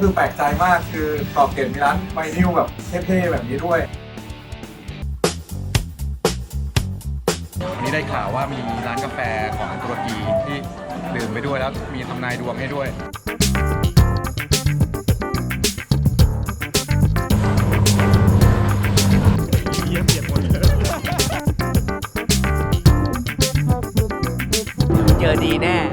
คือแปลกใจมากคือกรอบเกตมีร้านไวนิลแบบเท่ๆแบบนี้ด้วยวันนี้ได้ข่าวว่ามีร้านกาแฟของตุรกีที่ดื่มไปด้วยแล้วมีทำนายดวงให้ด้วย เจอดีแน่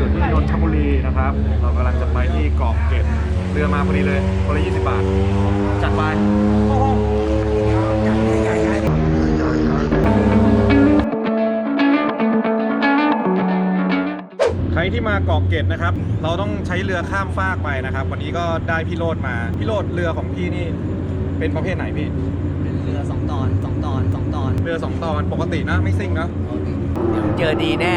อยู่ที่นนทบุรีนะครับ เรากำลังจะไปที่เกาะเกร็ดเรือมาพอดีเลยคนละ20 บาท จัดไปใครที่มาเกาะเกร็ดนะครับ เราต้องใช้เรือข้ามฟากไปนะครับ วันนี้ก็ได้พี่โรดมา พี่โรดเรือของพี่นี่เป็นประเภทไหนพี่ เป็นเรือสองตอนสองตอนสองตอน เรือสองตอนปกตินะไม่ซิ่งนะ เดี๋ยวเจอดีแน่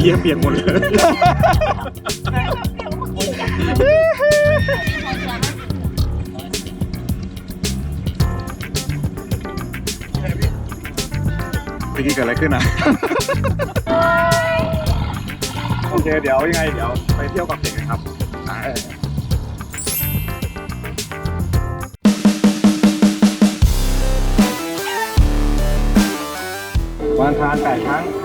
เยี่ยเปลี่ยนหมดเลยเมื่อกี้เกิดอะไรขึ้นอะ โอเค เดี๋ยวยังไง เดี๋ยวไปเที่ยวกับเด็กกันครับอ่าวันทานแปดครั้ง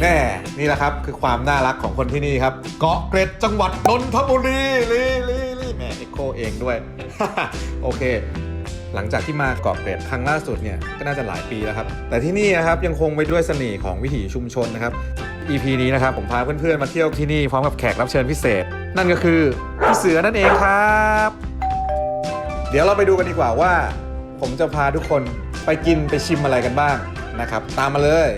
แน่นี่แหละครับคือความน่ารักของคนที่นี่ครับ เกาะเกร็ดจังหวัดนนทบุรีลีลีลีแหมเอ็กโคเองด้วย โอเค หลังจากที่มาเกาะเกร็ดครั้งล่าสุดเนี่ยก็น่าจะหลายปีแล้วครับ แต่ที่นี่นะครับยังคงไปด้วยเสน่ห์ของวิถีชุมชนนะครับ EP นี้นะครับผมพาเพื่อนๆมาเที่ยวที่นี่พร้อมกับแขกรับเชิญพิเศษ นั่นก็คือพี่เสือนั่นเองครับ เดี๋ยวเราไปดูกันดีกว่าว่า ผมจะพาทุกคนไปกินไปชิมอะไรกันบ้าง นะครับ ตามมาเลย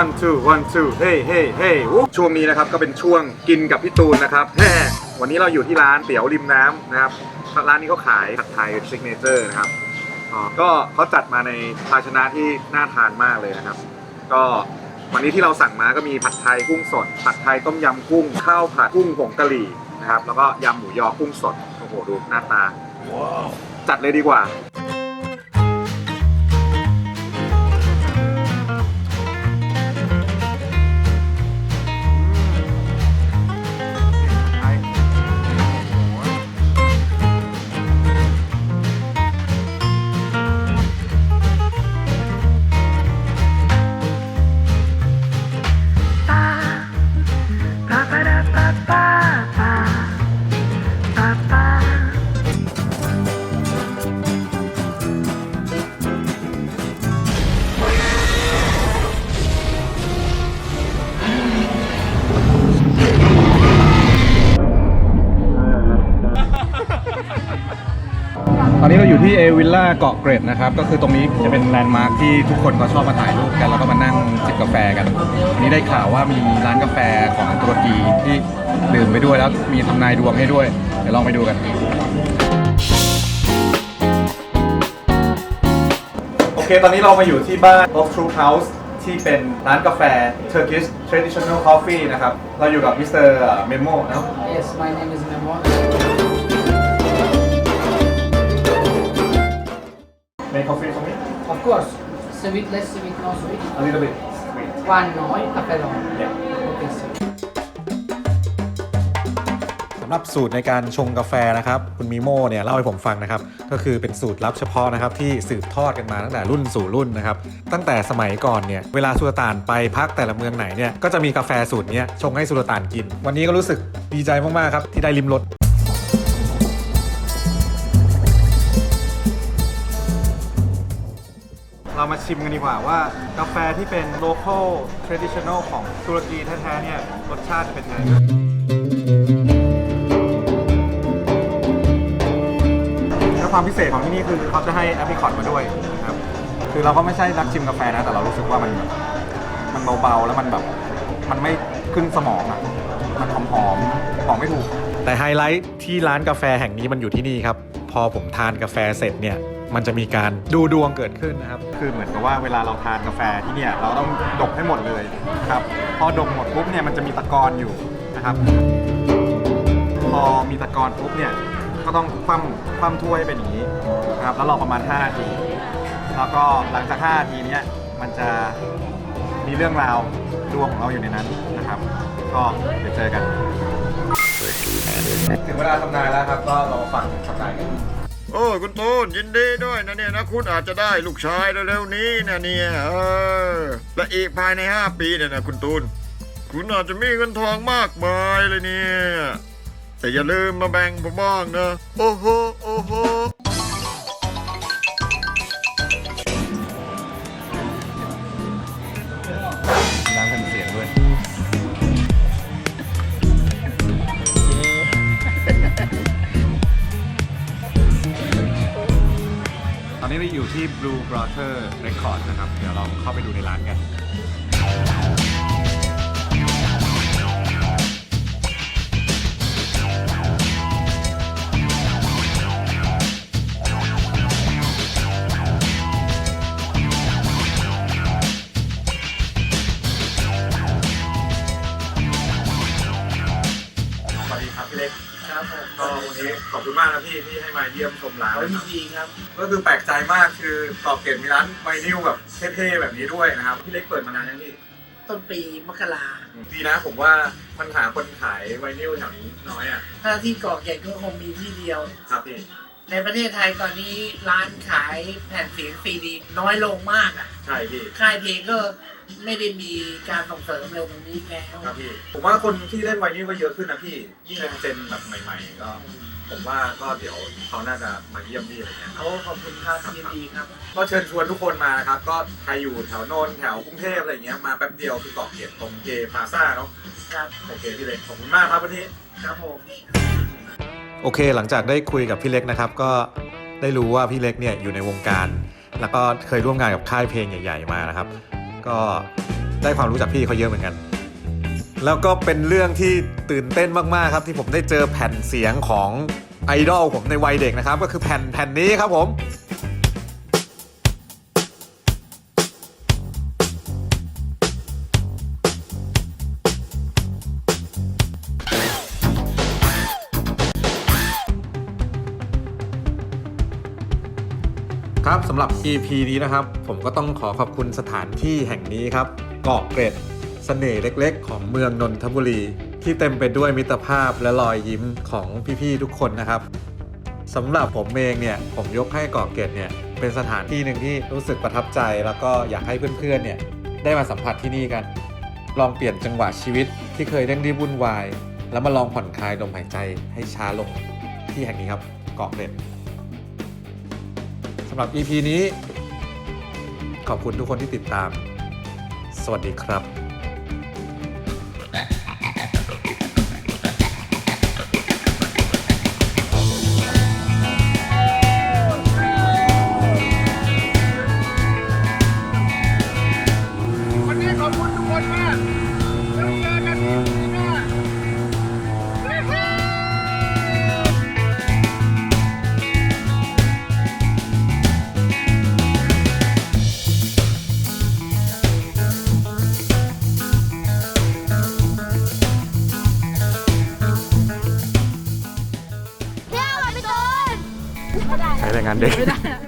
one two one two เฮ้เฮ้เฮ้ช่วงนี้นะครับก็เป็นช่วงกินกับพี่ตูนนะครับแฮ่วันนี้เราอยู่ที่ร้านเตี๋ยวริมน้ำนะครับ ร้านนี้เขาขายผัดไทยซิกเนเจอร์นะครับ ก็เขาจัดมาในภาชนะที่น่าทานมากเลยนะครับ ก็วันนี้ที่เราสั่งมาก็มีผัดไทยกุ้งสด ผัดไทยต้มยำกุ้ง ข้าวผัดกุ้งผงกะหรี่นะครับ แล้วก็ยำหมูยอกุ้งสด โอ้โห ดูหน้าตา จัดเลยดีกว่า เราอยู่ที่เอวิลล่าเกาะเกร็ดนะครับ ก็คือตรงนี้จะเป็นแลนด์มาร์คที่ทุกคนก็ชอบมาถ่ายรูปกัน แล้วก็มานั่งจิบกาแฟกันวันนี้ได้ข่าวว่ามีร้านกาแฟของตุรกีที่ดื่มไปด้วยแล้วมีทำนายดวงให้ด้วย เดี๋ยวลองไปดูกันโอเค ตอนนี้เรามาอยู่ที่บ้าน of True House ที่เป็นร้านกาแฟ Turkish Traditional Coffee นะครับ เราอยู่กับมิสเตอร์เมโมนะ Yes, my name is Memo. Make coffee for me Of course, sweet, less sweet, no sweet. a little bit sweet หวานน้อยกาแฟร้อนโอเคสิสำหรับสูตรในการชงกาแฟนะครับ คุณมิโมเนี่ยเล่าให้ผมฟังนะครับ ก็คือเป็นสูตรลับเฉพาะนะครับ ที่สืบทอดกันมาตั้งแต่รุ่นสู่รุ่นนะครับ ตั้งแต่สมัยก่อนเนี่ยเวลาสุลต่านไปพักแต่ละเมืองไหนเนี่ยก็จะมีกาแฟสูตรเนี้ยชงให้สุลต่านกิน วันนี้ก็รู้สึกดีใจมากๆครับที่ได้ลิมรส เรามาชิมกันดีกว่าว่ากาแฟที่เป็น local traditional ของตุรกีแท้ๆเนี่ยรสชาติจะเป็นไงแล้วความพิเศษของที่นี่คือเขาจะให้แอปริคอตมาด้วยครับคือเราก็ไม่ใช่นักชิมกาแฟนะ แต่เรารู้สึกว่ามันแบบมันเบาๆแล้วมันแบบมันไม่ขึ้นสมองอะมันหอมๆหอมไม่ถูก แต่ไฮไลท์ที่ร้านกาแฟแห่งนี้มันอยู่ที่นี่ครับ พอผมทานกาแฟเสร็จเนี่ย มันจะมีการดูดวงเกิดขึ้นนะครับ คือเหมือนกับว่าเวลาเราทานกาแฟที่เนี่ยเราต้องดกให้หมดเลยนะครับ พอดกหมดปุ๊บเนี่ยมันจะมีตะกอนอยู่นะครับ พอมีตะกอนปุ๊บเนี่ยก็ต้องคว่ำคว่ำถ้วยเป็นอย่างนี้นะครับแล้วรอประมาณ5นาทีแล้วก็หลังจาก5นาทีเนี้ยมันจะมีเรื่องราวดวงของเราอยู่ในนั้นนะครับ ก็เดี๋ยวเจอกัน ถึงเวลาทำนายแล้วครับ ก็เราฟังทำนายกัน โอ้คุณตูนยินดีด้วยนะเนี่ยนะคุณอาจจะได้ลูกชายเร็วๆนี้นะเนี่ยเออและอีกภายใน 5 ปีเนี่ยนะคุณตูน คุณอาจจะมีเงินทองมากมายเลยเนี่ยแต่อย่าลืมมาแบ่งผมบ้างนะ โอ้โหโอ้โห Blue Brother Record นะครับ เดี๋ยวเราเข้าไปดูในร้านกัน คุณมากนะพี่ที่ให้มาเยี่ยมชมร้านเอาดีครับ ก็คือแปลกใจมากคือตอบเกตมีร้านไวนิลแบบเท่ๆแบบนี้ด้วยนะครับพี่เล็กเปิดมานานยังพี่ต้นปีมกราดีนะผมว่ามันหาคนขายไวนิลแถวนี้น้อยอะถ้าที่เกาะเกร็ดก็คงมีที่เดียว ครับพี่ในประเทศไทยตอนนี้ร้านขายแผ่นเสียงซีดีน้อยลงมากอะ ใช่พี่ ค่ายเพลงก็ไม่ได้มีการส่งเสริมเร็วตรงนี้แล้วครับพี่ ผมว่าคนที่เล่นไวนิลก็เยอะขึ้นนะพี่ ยิ่งเป็นเจนแบบใหม่ ๆ ก็ ผมว่าก็เดี๋ยวเขาน่าจะมาเยี่ยมพี่อะไรเงี้ยเขาขอบคุณครับยินดีครับก็เชิญชวนทุกคนมานะครับ ก็ใครอยู่แถวนนท์แถวกรุงเทพอะไรเงี้ยมาแป๊บเดียวคือเกาะเกร็ดตรงเกพาซ่าเนาะครับโอเคพี่เล็กขอบคุณมากครับวันนี้ครับผมโอเค หลังจากได้คุยกับพี่เล็กนะครับ ก็ได้รู้ว่าพี่เล็กเนี่ยอยู่ในวงการ แล้วก็เคยร่วมงานกับค่ายเพลงใหญ่ ๆ มานะครับ ก็ได้ความรู้จากพี่เขาเยอะเหมือนกัน แล้วก็เป็นเรื่องที่ตื่นเต้นมากๆครับที่ผมได้เจอแผ่นเสียงของไอดอลผมในวัยเด็กนะครับ ก็คือแผ่นแผ่นนี้ครับผมครับสำหรับ EP นี้นะครับ ผมก็ต้องขอขอบคุณสถานที่แห่งนี้ครับเกาะเกร็ด สน่ห์เล็กๆ ของเมืองนนทบุรี ที่เต็มไปด้วยมิตรภาพและรอยยิ้มของพี่ๆทุกคนนะครับสำหรับผมเองเนี่ยผมยกให้เกาะเกร็ดเนี่ยเป็นสถานที่หนึ่งที่รู้สึกประทับใจ แล้วก็อยากให้เพื่อนๆเนี่ยได้มาสัมผัสที่นี่กัน ลองเปลี่ยนจังหวะชีวิตที่เคยเร่งรีบวุ่นวาย แล้วมาลองผ่อนคลายลมหายใจให้ช้าลงที่แห่งนี้ครับเกาะเกร็ดสำหรับ EP นี้ ขอบคุณทุกคนที่ติดตาม สวัสดีครับ ใช้